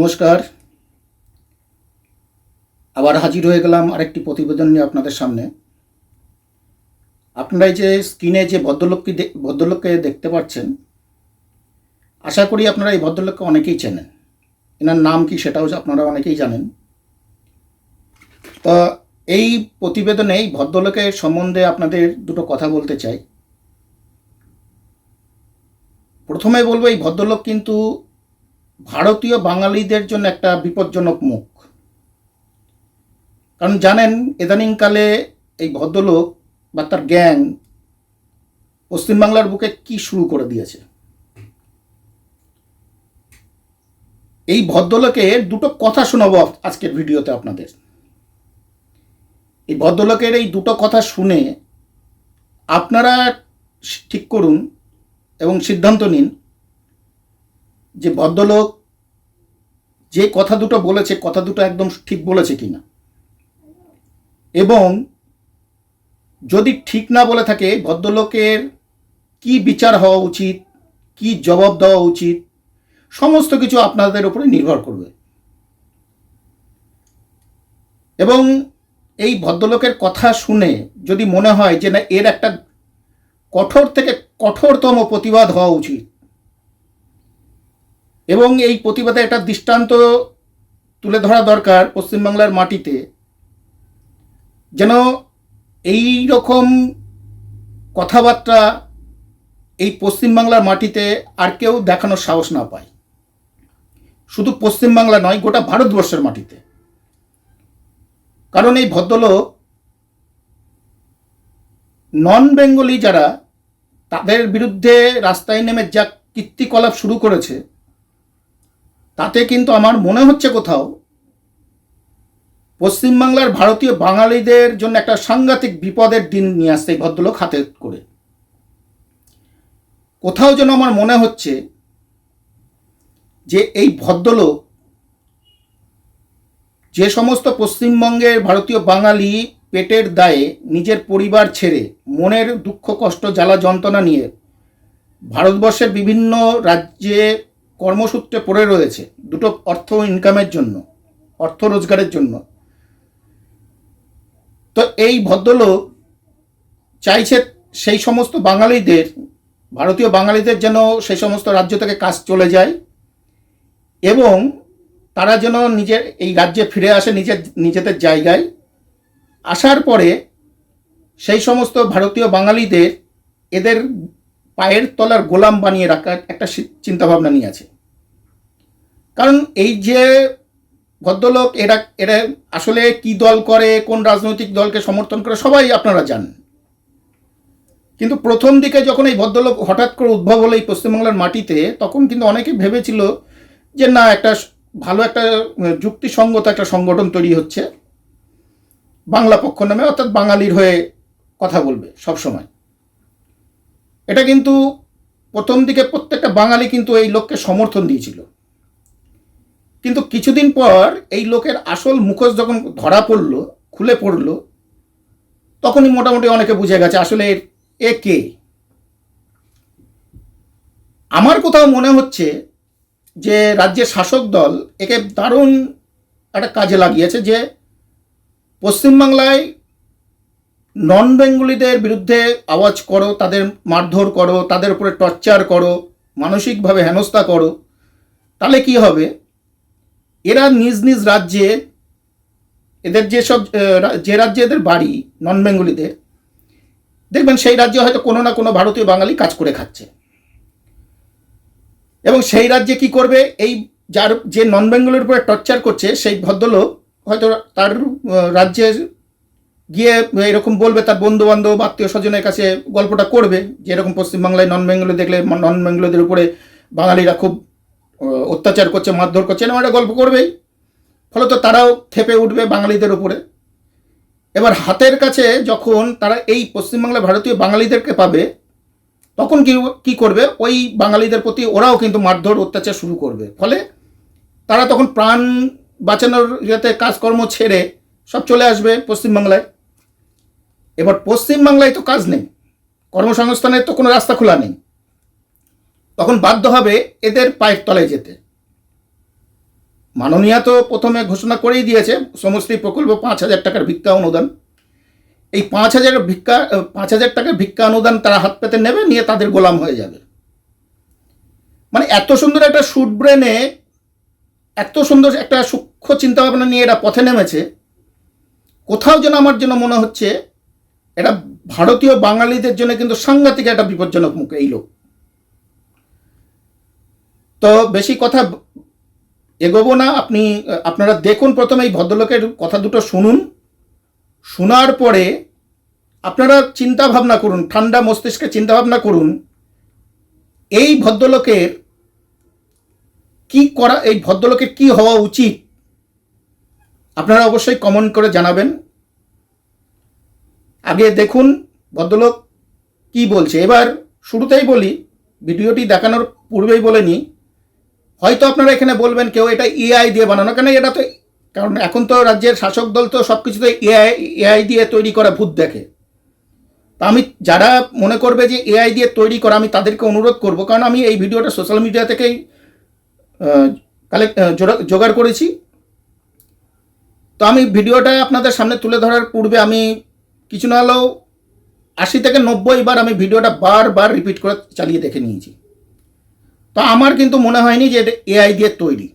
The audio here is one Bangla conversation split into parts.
নমস্কার। আবার হাজির হয়ে গেলাম আরেকটি প্রতিবেদন নিয়ে আপনাদের সামনে। আপনারা যে স্ক্রিনে যে ভদ্রলোককে ভদ্রলোককে দেখতে পাচ্ছেন, আশা করি আপনারা এই ভদ্রলোককে অনেকেই চেনেন। এনার নাম কি সেটাও আপনারা অনেকেই জানেন। তো এই প্রতিবেদনে এই ভদ্রলোকের সম্বন্ধে আপনাদের দুটো কথা বলতে চাই। প্রথমে বলব, এই ভদ্রলোক কিন্তু ভারতীয় বাঙালিদের জন্য একটা বিপজ্জনক মুখ। কারণ জানেন, ইদানিংকালে এই ভদ্রলোক বা তার গ্যাং পশ্চিমবাংলার বুকে কি শুরু করে দিয়েছে? এই ভদ্রলোকের দুটো কথা শোনাবো আজকের ভিডিওতে আপনাদের। এই ভদ্রলোকের এই দুটো কথা শুনে আপনারা ঠিক করুন এবং সিদ্ধান্ত নিন যে ভদ্রলোক যে কথা দুটো বলেছে, কথা দুটো একদম ঠিক বলেছে কিনা। এবং যদি ঠিক না বলে থাকে, ভদ্রলোকের কি বিচার হওয়া উচিত, কি জবাব দেওয়া উচিত, সমস্ত কিছু আপনাদের উপরে নির্ভর করবে। এবং এই ভদ্রলোকের কথা শুনে যদি মনে হয় যে না, এর একটা কঠোর থেকে কঠোরতম প্রতিবাদ হওয়া উচিত এবং এই প্রতিবাদে একটা দৃষ্টান্ত তুলে ধরা দরকার পশ্চিমবাংলার মাটিতে। যেন এই রকম কথাবার্তা এই পশ্চিমবাংলার মাটিতে আর কেউ দেখানোর সাহস না পায়। শুধু পশ্চিমবাংলা নয়, গোটা ভারতবর্ষের মাটিতে। কারণ এই ভদ্রলোক নন বেঙ্গলি যারা, তাদের বিরুদ্ধে রাস্তায় নেমে যা কীর্তিকলাপ শুরু করেছে তাতে কিন্তু আমার মনে হচ্ছে কোথাও পশ্চিমবাংলার ভারতীয় বাঙালিদের জন্য একটা সাংঘাতিক বিপদের দিন নিয়ে আসছে এই ভদ্রলোক হাতে করে। কোথাও যেন আমার মনে হচ্ছে যে এই ভদ্রলোক যে সমস্ত পশ্চিমবঙ্গের ভারতীয় বাঙালি পেটের দায়ে নিজের পরিবার ছেড়ে মনের দুঃখ কষ্ট, জ্বালা যন্ত্রণা নিয়ে ভারতবর্ষের বিভিন্ন রাজ্যে কর্মসূত্রে পড়ে রয়েছে দুটো অর্থ ইনকামের জন্য, অর্থ রোজগারের জন্য। তো এই ভদ্রলোক চাইছে সেই সমস্ত বাঙালিদের, ভারতীয় বাঙালিদের যেন সেই সমস্ত রাজ্য থেকে কাজ চলে যায় এবং তারা যেন নিজের এই রাজ্যে ফিরে আসে নিজের, নিজেদের জায়গায়। আসার পরে সেই সমস্ত ভারতীয় বাঙালিদের এদের পায়ের তলার গোলাম বানিয়ে রাখার একটা চিন্তাভাবনা নিয়ে আছে। কারণ এই যে ভদ্রলোক, এরা এরা আসলে কি দল করে, কোন রাজনৈতিক দলকে সমর্থন করে, সবাই আপনারা জানেন। কিন্তু প্রথম দিকে যখন এই ভদ্রলোক হঠাৎ করে উদ্ভব হলো এই পশ্চিমবাংলার মাটিতে, তখন কিন্তু অনেকে ভেবেছিল যে না, একটা ভালো একটা যুক্তিসঙ্গত একটা সংগঠন তৈরি হচ্ছে। বাংলা পক্ষ নামে, অর্থাৎ বাঙালির হয়ে কথা বলবে সব সময় এটা কিন্তু প্রথম দিকে প্রত্যেকটা বাঙালি কিন্তু এই লোককে সমর্থন দিয়েছিল। কিন্তু কিছুদিন পর এই লোকের আসল মুখোশ যখন ধরা পড়ল, খুলে পড়ল, তখনই মোটামুটি অনেকে বুঝে গেছে আসলে এ কে। আমার কোথাও মনে হচ্ছে যে রাজ্যের শাসক দল একে দারুণ একটা কাজে লাগিয়েছে যে পশ্চিমবাংলায় নন বেঙ্গলিদের বিরুদ্ধে আওয়াজ করো তাদের মারধর করো তাদের উপরে টর্চার করো মানসিকভাবে হেনস্থা করো তাহলে কি হবে? এরা নিজ নিজ রাজ্যে এদের যেসব যে রাজ্যে এদের বাড়ি নন বেঙ্গলিদের দেখবেন সেই রাজ্যে হয়তো কোনো না কোনো ভারতীয় বাঙালি কাজ করে খাচ্ছে। এবং সেই রাজ্যে কি করবে? এই যার যে নন বেঙ্গলের উপরে টর্চার করছে সেই ভদ্রলোক হয়তো তার আহ, রাজ্যে গিয়ে এরকম বলবে তার বন্ধু বান্ধব আত্মীয় স্বজনের কাছে গল্পটা করবে, যে এরকম পশ্চিমবাংলায় নন বেঙ্গলি দেখলে নন বেঙ্গলিদের উপরে বাঙালিরা খুব অত্যাচার করছে, মারধর করছে, এরকম একটা গল্প করবেই। ফলত তারাও খেপে উঠবে বাঙালিদের উপরে। এবার হাতের কাছে যখন তারা এই পশ্চিমবাংলার ভারতীয় বাঙালিদেরকে পাবে, তখন কি কি করবে? ওই বাঙালিদের প্রতি ওরাও কিন্তু মারধর, অত্যাচার শুরু করবে। ফলে তারা তখন প্রাণ বাঁচানোর যাতে কাজকর্ম ছেড়ে সব চলে আসবে পশ্চিমবাংলায়। এবার পশ্চিমবাংলায় তো কাজ নেই, কর্মসংস্থানের তো কোনো রাস্তা খোলা নেই। তখন বাধ্য হবে এদের পায়ের তলায় যেতে। মাননীয়া তো প্রথমে ঘোষণা করেই দিয়েছে সমস্ত প্রকল্প পাঁচ হাজার টাকার ভিক্ষা অনুদান। এই পাঁচ হাজার ভিক্ষা, পাঁচ হাজার টাকার ভিক্ষা অনুদান তারা হাত পেতে নেবে, নিয়ে তাদের গোলাম হয়ে যাবে। মানে এত সুন্দর একটা শুট ব্রেনে এত সুন্দর একটা সূক্ষ্ম চিন্তাভাবনা নিয়ে এরা পথে নেমেছে। কোথাও যেন আমার জন্য মনে হচ্ছে এটা ভারতীয় বাঙালিদের জন্য কিন্তু সাংঘাতিক একটা বিপজ্জনক মুখ এই লোক। তো বেশি কথা এগোবো না, আপনি, আপনারা দেখুন প্রথমে এই ভদ্রলোকের কথা দুটো শুনুন। শোনার পরে আপনারা চিন্তা ভাবনা করুন, ঠান্ডা মস্তিষ্কে চিন্তা ভাবনা করুন, এই ভদ্রলোকের কি করা, এই ভদ্রলোকের কি হওয়া উচিত? আপনারা অবশ্যই কমেন্ট করে জানাবেন। আগে দেখুন ভদ্রলোক কি বলছে। এবার শুরুতেই বলি, ভিডিওটি দেখানোর পূর্বেই বলে নিই। হয়তো আপনারা এখানে বলবেন কেউ এটা এআই দিয়ে বানানো, কেন এটা তো কারণ এখন তো রাজ্যের শাসক দল তো সব কিছুতে এআই এআই দিয়ে তৈরি করা ভূত দেখে। তা আমি যারা মনে করবে যে এআই দিয়ে তৈরি করা, আমি তাদেরকে অনুরোধ করব। কারণ আমি এই ভিডিওটা সোশ্যাল মিডিয়া থেকেই কালেক্ট জোগাড় করেছি। তো আমি ভিডিওটা আপনাদের সামনে তুলে ধরার পূর্বে আমি কিছু না হলেও আশি থেকে নব্বই বার আমি ভিডিওটা বারবার রিপিট করে চালিয়ে দেখে নিয়েছি। তো আমার কিন্তু মনে হয়নি যে এটা এআই দিয়ে তৈরি।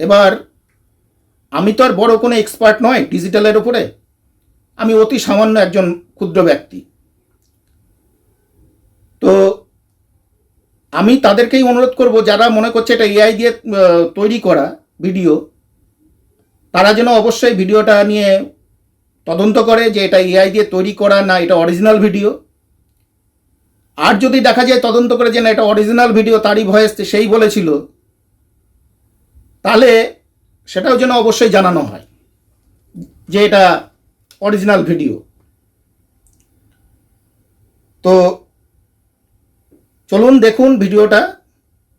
এবার আমি তো আর বড় কোনো এক্সপার্ট নয় ডিজিটালের উপরে। আমি অতি সামান্য একজন ক্ষুদ্র ব্যক্তি। তো আমি তাদেরকেই অনুরোধ করব, যারা মনে করছে এটা এআই দিয়ে তৈরি করা ভিডিও তারা যেন অবশ্যই ভিডিওটা নিয়ে তদন্ত করে যে এটা এআই দিয়ে তৈরি করা না এটা অরিজিনাল ভিডিও আর যদি দেখা যায় তদন্ত করে যে না এটা অরিজিনাল ভিডিও তারই ভয়েস সেই বলেছিল, তাহলে সেটাও যেন অবশ্যই জানানো হয় যে এটা অরিজিনাল ভিডিও তো চলুন দেখুন ভিডিওটা,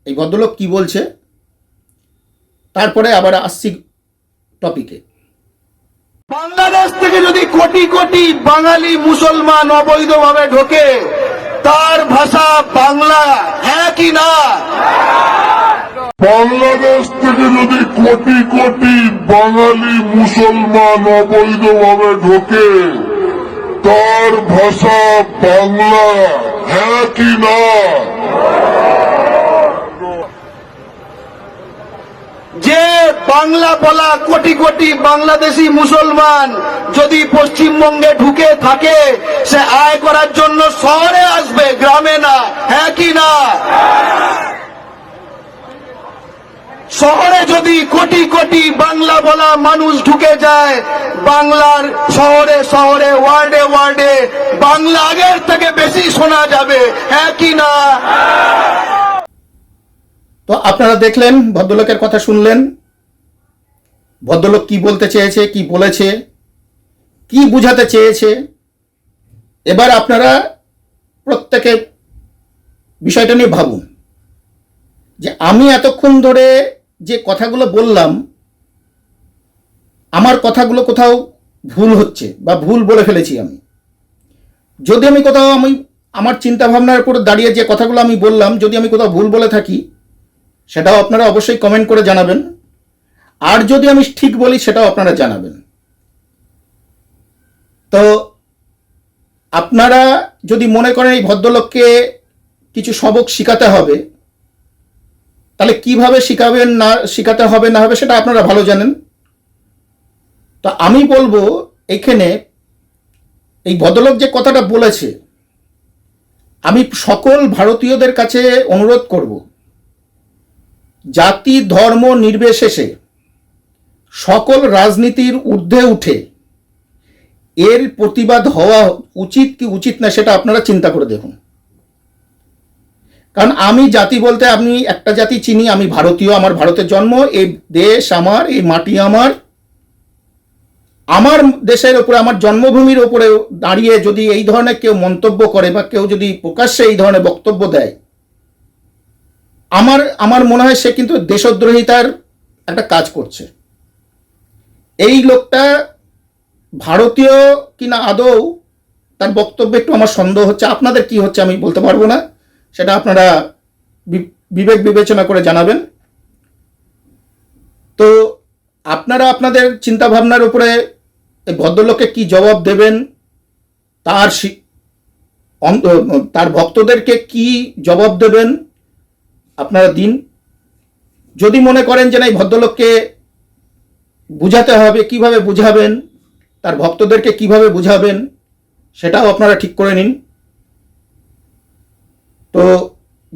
এই ভদ্রলোক কি বলছে। তারপরে আবার আসছি টপিকে বাংলাদেশ থেকে যদি কোটি কোটি বাঙালি মুসলমান অবৈধভাবে ঢোকে, তার ভাষা বাংলা হ্যাঁ কি না? বাংলাদেশ থেকে যদি কোটি কোটি বাঙালি মুসলমান অবৈধভাবে ঢোকে, তার ভাষা বাংলা হ্যাঁ কি না যে বাংলা বলা কোটি কোটি বাংলাদেশি মুসলমান যদি পশ্চিমবঙ্গে ঢুকে থাকে, সে আয় করার জন্য শহরে আসবে, গ্রামে না হ্যাঁ কি না? শহরে যদি কোটি কোটি বাংলা বলা মানুষ ঢুকে যায়, বাংলার শহরে শহরে, ওয়ার্ডে ওয়ার্ডে বাংলা আগের থেকে বেশি শোনা যাবে হ্যাঁ কি না? তো আপনারা দেখলেন, ভদ্রলোকের কথা শুনলেন। ভদ্রলোক কি বলতে চেয়েছে, কি বলেছে, কি বুঝাতে চেয়েছে? এবার আপনারা প্রত্যেকে বিষয়টা নিয়ে ভাবুন। যে আমি এতক্ষণ ধরে যে কথাগুলো বললাম, আমার কথাগুলো কোথাও ভুল হচ্ছে বা ভুল বলে ফেলেছি আমি। যদি আমি কোথাও আমি আমার চিন্তা ভাবনার উপর দাঁড়িয়ে যে কথাগুলো আমি বললাম, যদি আমি কোথাও ভুল বলে থাকি, সেটাও আপনারা অবশ্যই কমেন্ট করে জানাবেন। আর যদি আমি ঠিক বলি, সেটাও আপনারা জানাবেন। তো আপনারা যদি মনে করেন এই ভদ্রলোককে কিছু সবক শিখাতে হবে, তাহলে কীভাবে শিখাবেন না, শিখাতে হবে, না হবে, সেটা আপনারা ভালো জানেন। তো আমি বলব, এখানে এই ভদ্রলোক যে কথাটা বলেছে, আমি সকল ভারতীয়দের কাছে অনুরোধ করব, জাতি, ধর্ম, নির্বিশেষে সকল রাজনীতির ঊর্ধ্বে উঠে এর প্রতিবাদ হওয়া উচিত কি উচিত না সেটা আপনারা চিন্তা করে দেখুন। কারণ আমি জাতি বলতে আমি একটা জাতি চিনি, আমি ভারতীয়, আমার ভারতের জন্ম এই দেশ আমার এই মাটি আমার। আমার দেশের ওপরে, আমার জন্মভূমির উপরে দাঁড়িয়ে যদি এই ধরনের কেউ মন্তব্য করে বা কেউ যদি প্রকাশ্যে এই ধরনের বক্তব্য দেয়, আমার আমার মনে হয় সে কিন্তু দেশদ্রোহিতার একটা কাজ করছে। এই লোকটা ভারতীয় কিনা আদৌ তার বক্তব্য একটু আমার সন্দেহ হচ্ছে। আপনাদের কি হচ্ছে আমি বলতে পারব না। সেটা আপনারা বিবেক বিবেচনা করে জানাবেন। তো আপনারা আপনাদের চিন্তা ভাবনার উপরে এই ভদ্রলোককে কি জবাব দেবেন? তার তার ভক্তদেরকে কি জবাব দেবেন? আপনারা দিন। যদি মনে করেন যে না, এই ভদ্রলোককে বুঝাতে হবে, কীভাবে বুঝাবেন, তার ভক্তদেরকে কীভাবে বুঝাবেন, সেটাও আপনারা ঠিক করে নিন। তো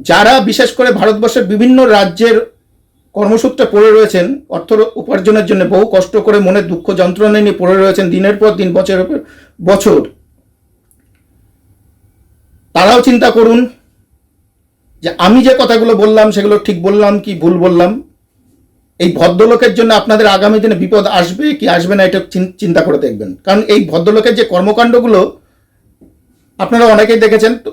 যারা বিশেষ করে ভারতবর্ষের বিভিন্ন রাজ্যের কর্মসূত্রে পড়ে রয়েছেন, অর্থ উপার্জনের জন্য বহু কষ্ট করে মনে দুঃখ যন্ত্রণা নিয়ে পড়ে রয়েছেন দিনের পর দিন, বছরের বছর, তারাও চিন্তা করুন যে আমি যে কথাগুলো বললাম, সেগুলো ঠিক বললাম কি ভুল বললাম? এই ভদ্রলোকের জন্য আপনাদের আগামী দিনে বিপদ আসবে কি আসবে না এটা চিন্তা করে দেখবেন। কারণ এই ভদ্রলোকের যে কর্মকাণ্ডগুলো আপনারা অনেকেই দেখেছেন, তো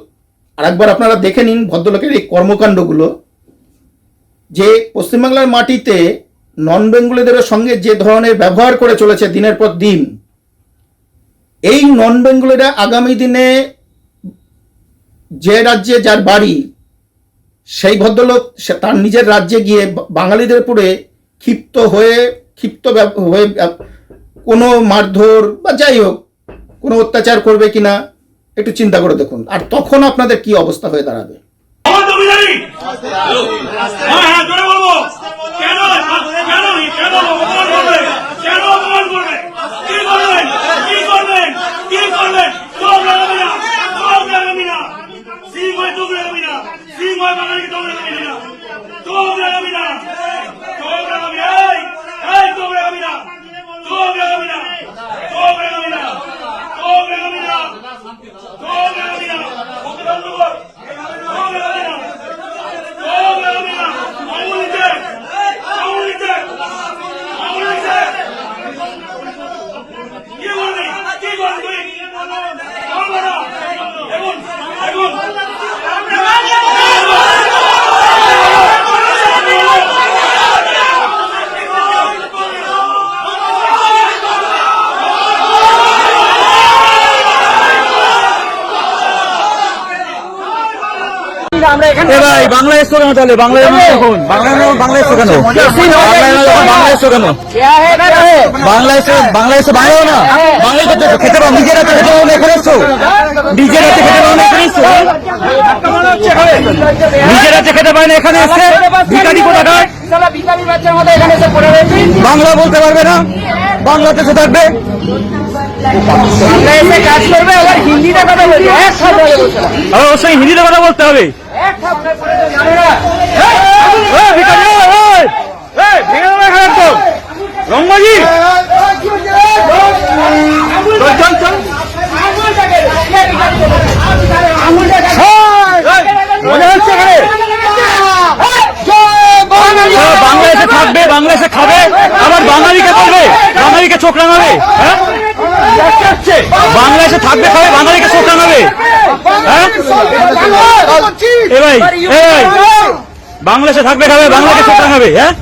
আরেকবার আপনারা দেখে নিন ভদ্রলোকের এই কর্মকাণ্ডগুলো। যে পশ্চিমবাংলার মাটিতে নন বেঙ্গলিদের সঙ্গে যে ধরনের ব্যবহার করে চলেছে দিনের পর দিন, এই নন বেঙ্গলিরা আগামী দিনে যে রাজ্যে যার বাড়ি, সেই ভদ্রলোক তার নিজের রাজ্যে গিয়ে বাঙালিদের উপরে ক্ষিপ্ত হয়ে ক্ষিপ্ত হয়ে কোনো মারধর বা যাই হোক, কোনো অত্যাচার করবে কিনা, একটু চিন্তা করে দেখুন। আর তখন আপনাদের কি অবস্থা হয়ে দাঁড়াবে? হ্যাঁ হ্যাঁ জোরে বলব! কেন? কেন? চোখ লাগাবি না চোখ লাগাবি না চোখ লাগাবি না চোখ লাগাবি না মুখ বন্ধ কর চোখ লাগাবি না চোখ লাগাবি না আঙুল নিচে আঙুল নিচে আঙুল নিচে কি করবি কি করবি তুই করবে না এখন এখন এ ভাই কেন তাহলে এখন বাংলা বাংলা এসছো কেন? বাংলা এসছো কেন? বাংলা এসে বাংলা না। বাংলা করতে খেতে পারো নিজের হাতে খেতে পারো না এখানে এসছো নিজের হাতে খেতে পারো না এখানে এসছো নিজের হাতে খেতে পারে না এখানে এসছে ভিকারি কোথাকার? বাংলা বলতে পারবে না। বাংলাতে সে থাকবে। কাজ করবে আবার হিন্দিতে কথা বলবে এক সাথে বলছে আর ওর সঙ্গে হিন্দিতে কথা বলতে হবে। রঙ্গজি। বাংলাদেশে থাকবে, বাংলাদেশে খাবে, আবার বাঙালিকে বলবে, বাঙালিকে চোখ রাঙাবে হ্যাঁ? বাংলাদেশে থাকবে, খাবে, বাঙালিকে চোখ রাঙাবে। হ্যাঁ? বাংলাদেশে থাকবে খাবে বাংলাকে চোখ রাঙাবে হ্যাঁ?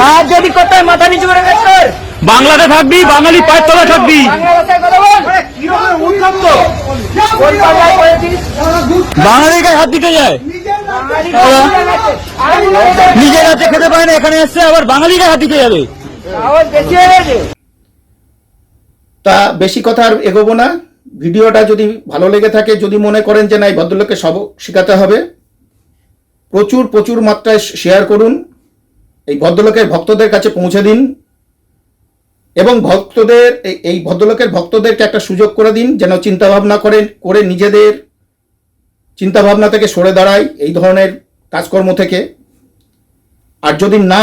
কাজ যদি করতে মাথা নিচু করে কাজ কর? বাংলাতে থাকবি বাঙালি পায়ের তলায় থাকবি। বাঙালির গায়ে হাত দিতে যায়। নিজের হাতে খেতে পারে না এখানে এসছে আবার বাঙালি গায়ে হাত দিতে যাবে। তা বেশি কথা আর এগোবো না। ভিডিওটা যদি ভালো লেগে থাকে যদি মনে করেন যে না এই ভদ্রলোককে সবক শেখাতে হবে প্রচুর প্রচুর মাত্রায় শেয়ার করুন। এই ভদ্রলোকের ভক্তদের কাছে পৌঁছে দিন এবং ভক্তদের এই- এই ভদ্রলোকের ভক্তদেরকে একটা সুযোগ করে দিন যেন চিন্তাভাবনা করেন করে নিজেদের চিন্তাভাবনা থেকে সরে দাঁড়ায় এই ধরনের কাজকর্ম থেকে। আর যদি না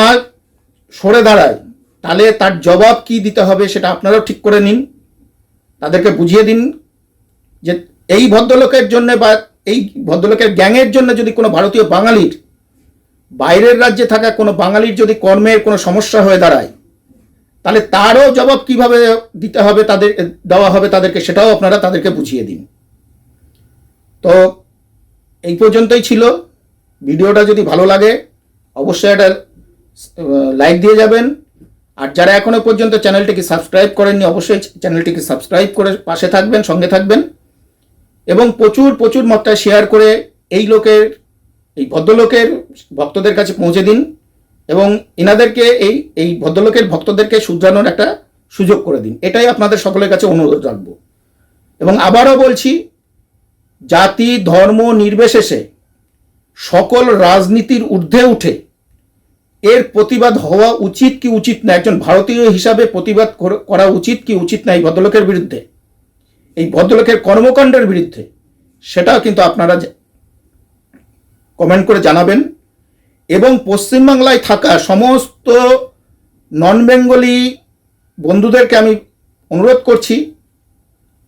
সরে দাঁড়ায় তাহলে তার জবাব কি দিতে হবে সেটা আপনারাও ঠিক করে নিন। তাদেরকে বুঝিয়ে দিন যে এই ভদ্রলোকের জন্য বা এই ভদ্রলোকের গ্যাংয়ের জন্য যদি কোনো ভারতীয় বাঙালির, বাইরের রাজ্যে থাকা কোনো বাঙালির যদি কর্মের কোনো সমস্যা হয়ে দাঁড়ায়, তাহলে তারও জবাব কীভাবে দিতে হবে, তাদের, দেওয়া হবে তাদেরকে সেটাও আপনারা তাদেরকে বুঝিয়ে দিন। তো এই পর্যন্তই ছিল। ভিডিওটা যদি ভালো লাগে, অবশ্যই একটা লাইক দিয়ে যাবেন। আর যারা এখনও পর্যন্ত চ্যানেলটিকে সাবস্ক্রাইব করেননি, অবশ্যই চ্যানেলটিকে সাবস্ক্রাইব করে পাশে থাকবেন, সঙ্গে থাকবেন। এবং প্রচুর প্রচুর মাত্রায় শেয়ার করে এই লোকের, এই ভদ্রলোকের ভক্তদের কাছে পৌঁছে দিন এবং এনাদেরকে এই এই ভদ্রলোকের ভক্তদেরকে শুধরানোর একটা সুযোগ করে দিন। এটাই আপনাদের সকলের কাছে অনুরোধ রাখব। এবং আবারও বলছি জাতি, ধর্ম, নির্বিশেষে সকল রাজনীতির ঊর্ধ্বে উঠে এর প্রতিবাদ হওয়া উচিত কি উচিত না? একজন ভারতীয় হিসাবে প্রতিবাদ করা উচিত কি উচিত না এই ভদ্রলোকের বিরুদ্ধে? এই ভদ্রলোকের কর্মকাণ্ডের বিরুদ্ধে? সেটাও কিন্তু আপনারা কমেন্ট করে জানাবেন। এবং পশ্চিমবাংলায় থাকা সমস্ত নন বেঙ্গলি বন্ধুদেরকে আমি অনুরোধ করছি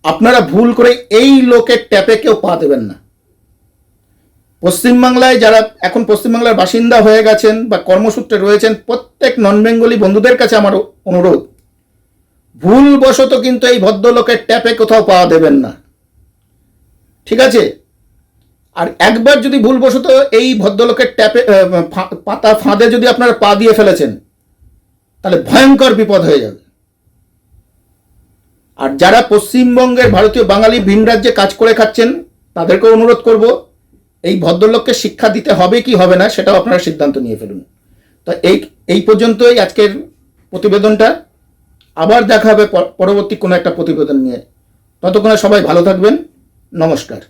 আপনারা ভুল করে এই লোকের ট্যাপে কেউ পা দেবেন না। পশ্চিমবাংলায় যারা এখন পশ্চিমবাংলার বাসিন্দা হয়ে গেছেন বা কর্মসূত্রে রয়েছেন, প্রত্যেক নন বেঙ্গলি বন্ধুদের কাছে আমার অনুরোধ, ভুলবশত কিন্তু এই ভদ্রলোকের ট্যাপে কোথাও পাওয়া দেবেন না। ঠিক আছে? আর একবার যদি ভুলবশত এই ভদ্রলোকের ট্যাপে পাতা ফাঁদে যদি আপনারা পা দিয়ে ফেলেছেন, তাহলে ভয়ঙ্কর বিপদ হয়ে যাবে। আর যারা পশ্চিমবঙ্গের ভারতীয় বাঙালি ভিন রাজ্যে কাজ করে খাচ্ছেন তাদেরকে অনুরোধ করব, এই ভদ্রলোককে শিক্ষা দিতে হবে কি হবে না সেটাও আপনারা সিদ্ধান্ত নিয়ে ফেলুন। তো এই এই পর্যন্তই আজকের প্রতিবেদনটা। আবার দেখা হবে পরবর্তী কোনো একটা প্রতিবেদন নিয়ে। ততক্ষণে সবাই ভালো থাকবেন। নমস্কার।